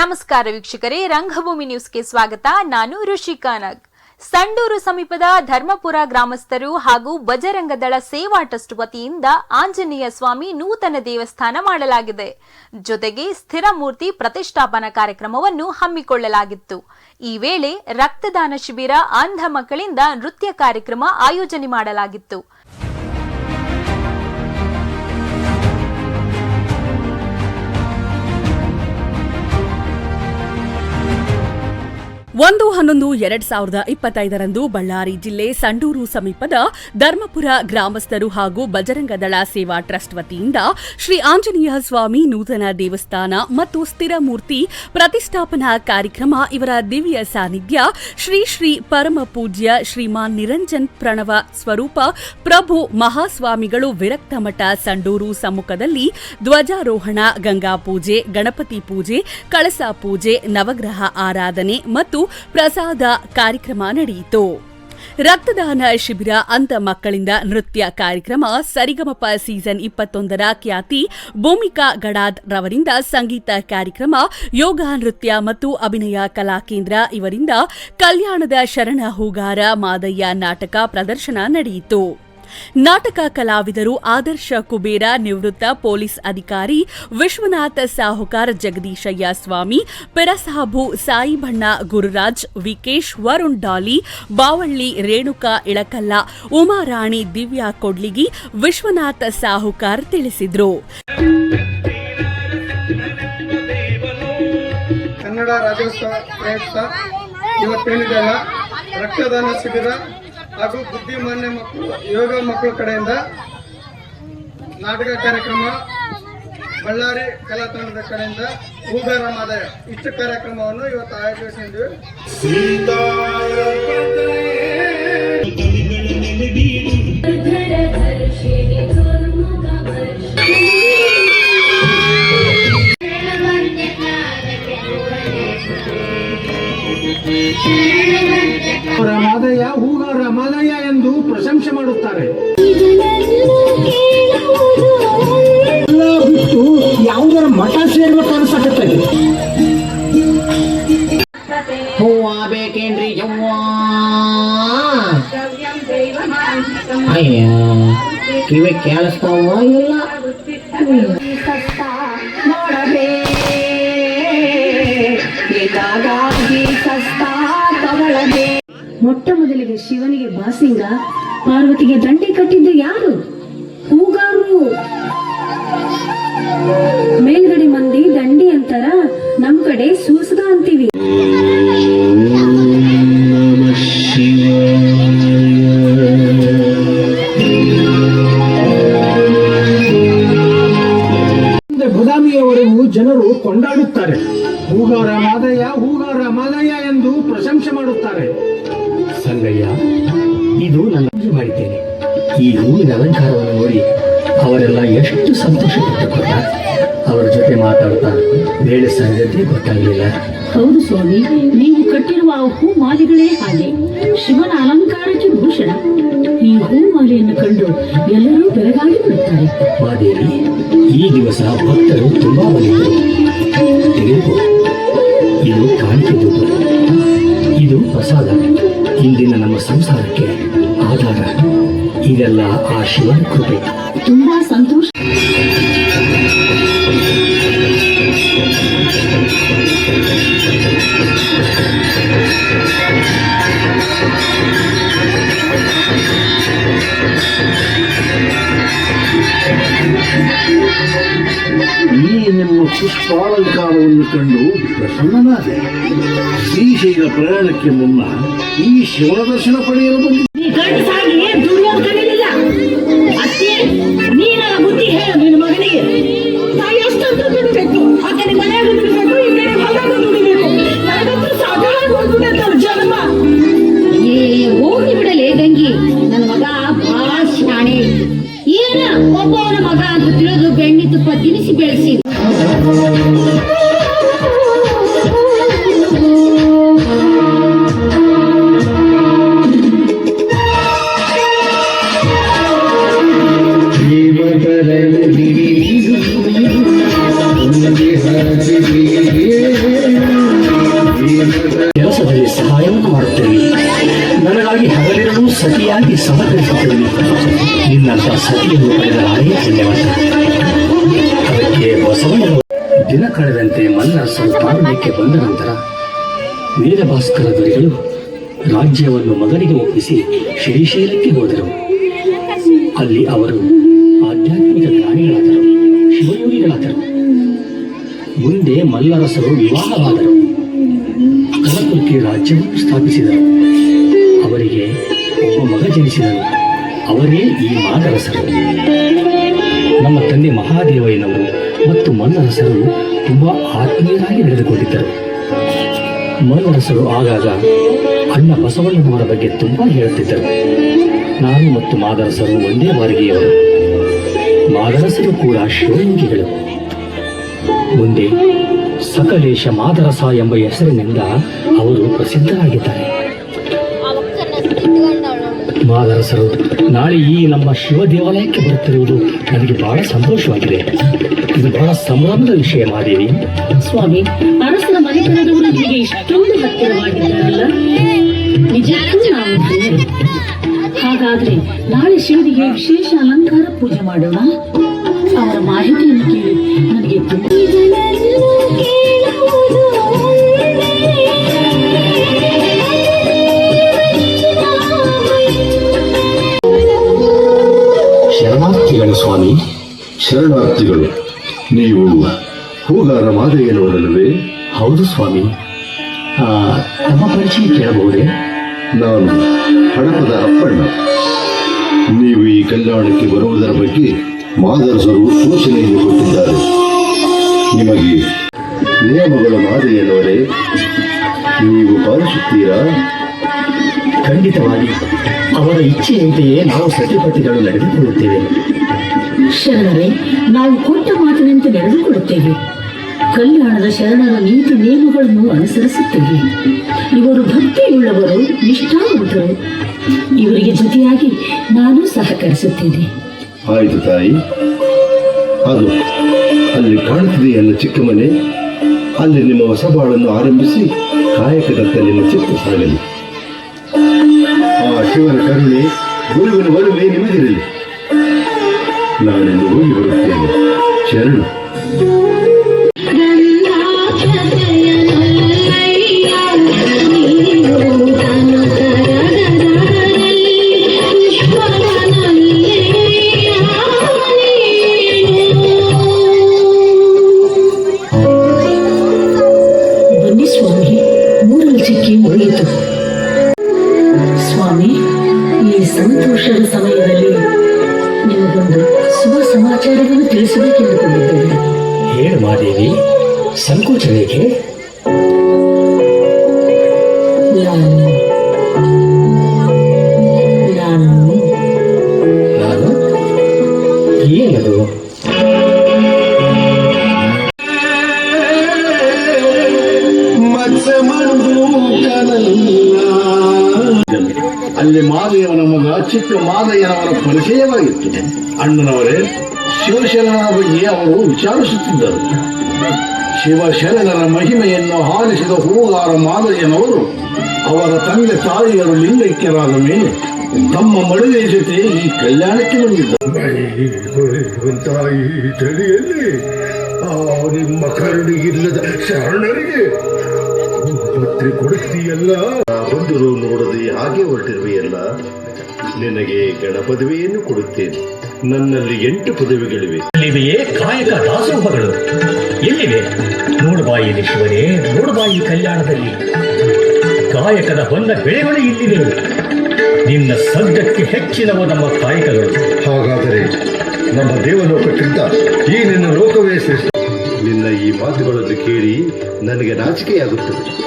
ನಮಸ್ಕಾರ ವೀಕ್ಷಕರೇ, ರಂಗಭೂಮಿ ನ್ಯೂಸ್ಗೆ ಸ್ವಾಗತ. ನಾನು ಋಷಿಕಾ ನಗ್ ಸಂಡೂರು ಸಮೀಪದ ಧರ್ಮಪುರ ಗ್ರಾಮಸ್ಥರು ಹಾಗೂ ಬಜರಂಗದಳ ಸೇವಾ ಟ್ರಸ್ಟ್ ವತಿಯಿಂದ ಆಂಜನೇಯ ಸ್ವಾಮಿ ನೂತನ ದೇವಸ್ಥಾನ ಮಾಡಲಾಗಿದೆ. ಜೊತೆಗೆ ಸ್ಥಿರ ಮೂರ್ತಿ ಪ್ರತಿಷ್ಠಾಪನಾ ಕಾರ್ಯಕ್ರಮವನ್ನು ಹಮ್ಮಿಕೊಳ್ಳಲಾಗಿತ್ತು. ಈ ವೇಳೆ ರಕ್ತದಾನ ಶಿಬಿರ, ಅಂಧ ಮಕ್ಕಳಿಂದ ನೃತ್ಯ ಕಾರ್ಯಕ್ರಮ ಆಯೋಜನೆ ಮಾಡಲಾಗಿತ್ತು. ಒಂದು ಹನ್ನೊಂದು ಎರಡ್ ಸಾವಿರದ ಇಪ್ಪತ್ತೈದರಂದು ಬಳ್ಳಾರಿ ಜಿಲ್ಲೆ ಸಂಡೂರು ಸಮೀಪದ ಧರ್ಮಪುರ ಗ್ರಾಮಸ್ಥರು ಹಾಗೂ ಬಜರಂಗದಳ ಸೇವಾ ಟ್ರಸ್ಟ್ ವತಿಯಿಂದ ಶ್ರೀ ಆಂಜನೇಯ ಸ್ವಾಮಿ ನೂತನ ದೇವಸ್ಥಾನ ಮತ್ತು ಸ್ಥಿರ ಮೂರ್ತಿ ಪ್ರತಿಷ್ಠಾಪನಾ ಕಾರ್ಯಕ್ರಮ ಇವರ ದಿವ್ಯ ಸಾನ್ನಿಧ್ಯ ಶ್ರೀ ಶ್ರೀ ಪರಮ ಪೂಜ್ಯ ಶ್ರೀಮಾನ್ ನಿರಂಜನ್ ಪ್ರಣವ ಸ್ವರೂಪ ಪ್ರಭು ಮಹಾಸ್ವಾಮಿಗಳು ವಿರಕ್ತ ಮಠ ಸಂಡೂರು ಸಮ್ಮುಖದಲ್ಲಿ ಧ್ವಜಾರೋಹಣ, ಗಂಗಾ ಪೂಜೆ, ಗಣಪತಿ ಪೂಜೆ, ಕಳಸ ಪೂಜೆ, ನವಗ್ರಹ ಆರಾಧನೆ ಮತ್ತು ಪ್ರಸಾದ ಕಾರ್ಯಕ್ರಮ ನಡೆಯಿತು. ರಕ್ತದಾನ ಶಿಬಿರ ಅಂತ ಮಕ್ಕಳಿಂದ ನೃತ್ಯ ಕಾರ್ಯಕ್ರಮ ಸರಿಗಮಪ ಸೀಸನ್ ಇಪ್ಪತ್ತೊಂದರ ಖ್ಯಾತಿ ಭೂಮಿಕಾ ಗಡಾದ್ ರವರಿಂದ ಸಂಗೀತ ಕಾರ್ಯಕ್ರಮ, ಯೋಗ, ನೃತ್ಯ ಮತ್ತು ಅಭಿನಯ ಕಲಾ ಕೇಂದ್ರ ಇವರಿಂದ ಕಲ್ಯಾಣದ ಶರಣ ಹೂಗಾರ ಮಾದಯ್ಯ ನಾಟಕ ಪ್ರದರ್ಶನ ನಡೆಯಿತು. ನಾಟಕ ಕಲಾವಿದರು ಆದರ್ಶ ಕುಬೇರ ನಿವೃತ್ತ ಪೊಲೀಸ್ ಅಧಿಕಾರಿ ವಿಶ್ವನಾಥ ಸಾಹುಕಾರ ಜಗದೀಶಯ್ಯ ಸ್ವಾಮಿ ಪೆರಸಾಬು ಸಾಯಿಬಣ್ಣ ಗುರುರಾಜ್, ವಿಕೇಶ್ ವರುಣ್ ಡಾಲಿ, ಬಾವಳ್ಳಿ ರೇಣುಕಾ ಇಳಕಲ್ಲ ಉಮಾರಾಣಿ ದಿವ್ಯಾ ಕೊಡ್ಲಿಗಿ, ವಿಶ್ವನಾಥ ಸಾಹುಕಾರ್ ತಿಳಿಸಿದ್ರು. ಕನ್ನಡ ರಾಜ್ಯೋತ್ಸವ ಪ್ರಯುಕ್ತ ಇವತ್ತೇನಿದೆಯಲ್ಲ ರಕ್ತದಾನ ಶಿಬಿರ. ಹಾಗೂ ಬುದ್ಧಿಮಾನ್ಯ ಮಕ್ಕಳು, ಯೋಗ ಮಕ್ಕಳ ಕಡೆಯಿಂದ ನಾಟಕ ಕಾರ್ಯಕ್ರಮ, ಬಳ್ಳಾರಿ ಕಲಾ ತಂಡದ ಕಡೆಯಿಂದ ಹೂಗಾರ ಮಾದಯ ಇಷ್ಟು ಕಾರ್ಯಕ್ರಮವನ್ನು ಇವತ್ತು ಆಯೋಜಿಸಿದ್ವಿ ಅವರ ಮಾದಯ್ಯ ಹೂಗಾರ ಮಾದಯ್ಯ ಎಂದು ಮಾಡುತ್ತಾರೆ ಎಲ್ಲ ಬಿಟ್ಟು ಯಾವುದರ ಮಠ ಸೇರ್ಬೇಕು ಅನ್ಸಕತ್ತೆ ಹೂವ ಬೇಕೇನ್ರಿ ಯವ್ವ? ಅಯ್ಯ ಕಿವಿ ಕೇಳಿಸ್ತಾವ ಇಲ್ಲ? ಮೊಟ್ಟ ಮೊದಲಿಗೆ ಶಿವನಿಗೆ ಬಾಸಿಂಗ ಪಾರ್ವತಿಗೆ ದಂಡೆ ಕಟ್ಟಿದ್ದು ಯಾರು? ಹೂಗಾರು. ಮೇಲ್ಗಡೆ ಮಂದಿ ದಂಡಿ ಅಂತಾರ ನಮ್ ಕಡೆ ಸೂಸ್ಗ ಹೂವಿನ ಅಲಂಕಾರವನ್ನು ನೋಡಿ ಅವರೆಲ್ಲ ಎಷ್ಟು ಸಂತೋಷಪಟ್ಟು ಗೊತ್ತ ಅವರ ಜೊತೆ ಮಾತಾಡ್ತಾ ವೇಳೆ ಸಂಗತಿ ಗೊತ್ತಾಗಲಿಲ್ಲ. ಹೌದು ಸ್ವಾಮಿ ನೀವು ಕಟ್ಟಿರುವ ಆ ಹೂ ಮಾಲೆಗಳೇ ಹಾಗೆ. ಶಿವನ ಅಲಂಕಾರಕ್ಕೆ ಭೂಷಣ. ಈ ಹೂ ಮಾಲೆಯನ್ನು ಕಂಡು ಎಲ್ಲರೂ ಬೆರಗಾಗಿ ಬಿಡುತ್ತಾರೆ ಮಾದೇವಿ ಈ ದಿವಸ ಭಕ್ತರು ತುಂಬಾ ಬಂದಿದ್ದರು. ತೆಗೆದುಕೋ. ಇದು ಕಾಣಿಕೆ ಇದು ಪ್ರಸಾದ. ಇಂದಿನ ನಮ್ಮ ಸಂಸಾರಕ್ಕೆ ಇದೆಲ್ಲ ಆ ಶಿವನ ಕೃಪೆ. ತುಂಬಾ ಸಂತೋಷ. ಈ ನಿಮ್ಮ ಪುಷ್ಪಾಲಂಕಾರವನ್ನು ಕಂಡು ಪ್ರಸನ್ನನಾದೆ. ಶ್ರೀಶೈಲ ಪ್ರಯಾಣಕ್ಕೆ ಮುನ್ನ ಈ ಶಿವನ ದರ್ಶನ ಪಡೆಯಲು ಬಂದಿದ್ದೆ. ಸತಿಯಾಗಿ ಸಹಕರಿಸುತ್ತೇವೆ ನಿನ್ನ ಸತಿಯನ್ನು ಪಡೆದ ನಾನೇ ಧನ್ಯವಾದ ಅದಕ್ಕೆ ಬಸವಣ್ಣನವರು ದಿನ ಕಳೆದಂತೆ ಮಲ್ಲ ತಾಳ್ಮೆಕ್ಕೆ ಬಂದ ನಂತರ ವೀರಭಾಸ್ಕರ ದೊರೆಗಳು ರಾಜ್ಯವನ್ನು ಮಗನಿಗೆ ಒಪ್ಪಿಸಿ ಶ್ರೀಶೈಲಕ್ಕೆ ಹೋದರು. ಅಲ್ಲಿ ಅವರು ಆಧ್ಯಾತ್ಮಿಕ ಜ್ಞಾನಿಗಳಾದರು, ಶಿವಯೋಗಿಗಳಾದರು. ಮುಂದೆ ಮಲ್ಲರಸರು ವಿವಾಹವಾದರು. ಕಲಕುರ್ತಿ ರಾಜ್ಯವನ್ನು ಸ್ಥಾಪಿಸಿದರು. ಅವರಿಗೆ ಒಬ್ಬ ಮಗ ಜನಿಸಿದರು ಅವರೇ ಈ ಮಾದರಸರು ನಮ್ಮ ತಂದೆ ಮಹಾದೇವಯ್ಯನವರು ಮತ್ತು ಮಲ್ಲರಸರು ತುಂಬಾ ಆತ್ಮೀಯರಾಗಿ ನಡೆದುಕೊಂಡಿದ್ದರು. ಮಲ್ಲರಸರು ಆಗಾಗ ಅಣ್ಣ ಬಸವಣ್ಣನವರ ಬಗ್ಗೆ ತುಂಬಾ ಹೇಳುತ್ತಿದ್ದರು. ನಾನು ಮತ್ತು ಮಾದರಸರು ಒಂದೇ ಬಾರಿಗೆಯವರು ಮಾದರಸರು ಕೂಡ ಶಿವಯೋಗಿಗಳು ಮುಂದೆ ಸಕಲೇಶ ಮಾದರಸ ಎಂಬ ಹೆಸರಿನಿಂದ ಅವರು ಪ್ರಸಿದ್ಧರಾಗಿದ್ದಾರೆ. ಮಾದರಸರು. ನಾಳೆ ಈ ನಮ್ಮ ಶಿವ ದೇವಾಲಯಕ್ಕೆ ಬರುತ್ತಿರುವುದು ನನಗೆ ಬಹಳ ಸಂತೋಷವಾಗಿದೆ. ಇದು ಬಹಳ ಸಂಭ್ರಮದ ವಿಷಯ ಮಾದೇವಿ. ಸ್ವಾಮಿ ಅರಸರ ಮನೆತನದವರು ನಿಮಗೆ ಇಷ್ಟೊಂದು ಹತ್ತಿರವಾಗಿದ್ದಾರಲ್ಲ. ನಿಜಕ್ಕೂ ನಾವು ಧನ್ಯರು. ಹಾಗಾದ್ರೆ ನಾಳೆ ಶಿವನಿಗೆ ವಿಶೇಷ ಅಲಂಕಾರ ಪೂಜೆ ಮಾಡೋಣ? ಅವರ ಮಾಹಿತಿಯನ್ನು ಕೇಳಿ ನನಗೆ ತುಂಬ ಮಾದಯ್ಯನವರಲ್ಲವೇ ಹೌದು ಸ್ವಾಮಿ. ನಮ್ಮ ತಮ್ಮ ಪರಿಚಯ ಕೇಳಬಹುದೇ? ನಾನು ಹಡಪದ ಅಪ್ಪಣ್ಣ. ನೀವು ಈ ಕಲ್ಯಾಣಕ್ಕೆ ಬರುವುದರ ಬಗ್ಗೆ ಮಾದರಸರು ಸೂಚನೆಯನ್ನು ಕೊಟ್ಟಿದ್ದಾರೆ. ನಿಮಗೆ ನಿಯಮಗಳು ಮಾದಯ್ಯನವರೇ ನೀವು ಪಾಲಿಸುತ್ತೀರಾ? ಖಂಡಿತವಾಗಿ. ಅವರ ಇಚ್ಛೆಯಂತೆಯೇ ನಾವು ಸತಿಪತಿಗಳು ನಡೆದುಕೊಳ್ಳುತ್ತೇವೆ. ಶರಣರೇ ನಾವು ಕೊಟ್ಟ ಮಾತಿನಂತೆ ನಡೆದುಕೊಳ್ಳುತ್ತೇವೆ. ಕಲ್ಯಾಣದ ಶರಣರ ನೀತಿ ನಿಯಮಗಳನ್ನು ಅನುಸರಿಸುತ್ತೇವೆ. ಇವರು ಭಕ್ತಿಯುಳ್ಳವರು, ನಿಷ್ಠಾವಂತರು. ಇವರಿಗೆ ಜೊತೆಯಾಗಿ ನಾನು ಸಹಕರಿಸುತ್ತೇನೆ. ಆಯ್ತು ತಾಯಿ. ಅದು, ಅಲ್ಲಿ ಕಾಣುತ್ತಿದೆಯಲ್ಲ ಚಿಕ್ಕ ಮನೆ ಅಲ್ಲಿ ನಿಮ್ಮ ಹೊಸ ಬಾಳನ್ನು ಆರಂಭಿಸಿ ಕಾಯಕದತ್ತ ನಿಮ್ಮ ಚಿಕ್ಕ ಸಾಗಲಿ. ಆ ಶಿವನ ಕರುಣೆ ಗುರುವಿನ ಒಲುಮೆ ನಿಮಗಿರಲಿ. ನಾನೆಂದು ಹೋಗಿ ಬರುತ್ತೇನೆ. ಶರಣು. ಸಂಕೋಚವೇಕೆ ನಾನು? ನಾನು ನಾನು ಏನದು? ಅಲ್ಲಿ ಮಾದಯ್ಯವನ ಮಗ, ಚಿಕ್ಕ ಮಾದಯ್ಯನವರ ಪರಿಚಯವಾಗಿತ್ತು. ಅಣ್ಣನವರೇ ಶಿವಶರಣ ಬಗ್ಗೆ ಅವರು ವಿಚಾರಿಸುತ್ತಿದ್ದರು. ಶಿವಶರಣರ ಮಹಿಮೆಯನ್ನು ಹಾಲಿಸಿದ ಹೂಗಾರ ಮಾದರಿಯನವರು ಅವರ ತಂದೆ ತಾಯಿಯರು ಲಿಂಗೈಕ್ಯರಾದ ಮೇಲೆ ತಮ್ಮ ಮಡುವೆ ಜೊತೆ ಈ ಕಲ್ಯಾಣಕ್ಕೆ ಬಂದಿದ್ದರು. ತಾಯಿ ನಿಮ್ಮ ಕರುಣಿಗಿಲ್ಲದ ಶರಣರಿಗೆ ಪತ್ರಿ ಕೊಡುತ್ತೀಯಲ್ಲ ಬಂದರು ನೋಡದೆ ಹಾಗೆ ಹೊರಟಿರುವೆಯಲ್ಲ. ನಿನಗೆ ಗಣ ಪದವಿಯನ್ನು ಕೊಡುತ್ತೇನೆ. ನನ್ನಲ್ಲಿ ಎಂಟು ಪದವಿಗಳಿವೆ. ಎಲ್ಲಿವೆಯೇ ಕಾಯಕ ದಾಸೋಹಗಳು. ಎಲ್ಲಿವೆ ನೋಡುಬಾಯಿ ಶಿವನೇ ನೋಡುಬಾಯಿ ಕಲ್ಯಾಣದಲ್ಲಿ. ಕಾಯಕದ ಬಂದ ಬೆಳೆಗಳು ಇಲ್ಲಿವೆ. ನಿನ್ನ ಸದ್ಯಕ್ಕೆ ಹೆಚ್ಚಿನವು ನಮ್ಮ ಕಾಯಕಗಳು. ಹಾಗಾದರೆ ನಮ್ಮ ದೇವಲೋಕಕ್ಕಿಂತ ಈ ನಿನ್ನ ಲೋಕವೇ ಶ್ರೇಷ್ಠ. ನಿನ್ನ ಈ ಮಾತುಗಳನ್ನು ಕೇಳಿ ನನಗೆ ನಾಚಿಕೆಯಾಗುತ್ತದೆ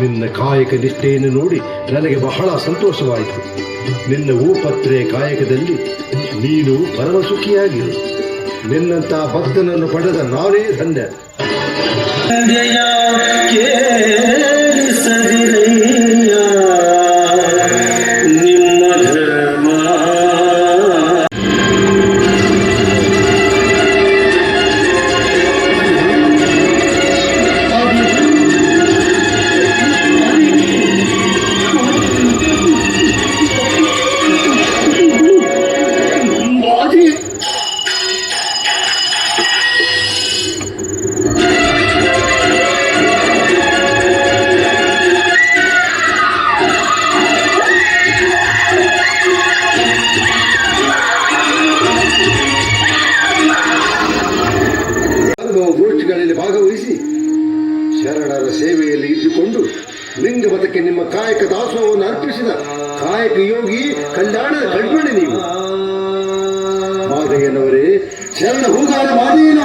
ನಿನ್ನ ಕಾಯಕ ನಿಷ್ಠೆಯನ್ನು ನೋಡಿ ನನಗೆ ಬಹಳ ಸಂತೋಷವಾಯಿತು. ನಿನ್ನ ಊಪತ್ರೆ ಕಾಯಕದಲ್ಲಿ ನೀನು ಪರಮ ಸುಖಿಯಾಗಿರು ನಿನ್ನಂತ ಭಕ್ತನನ್ನು ಪಡೆದ ನಾನೇ ಧನ್ಯ. ಶರಣ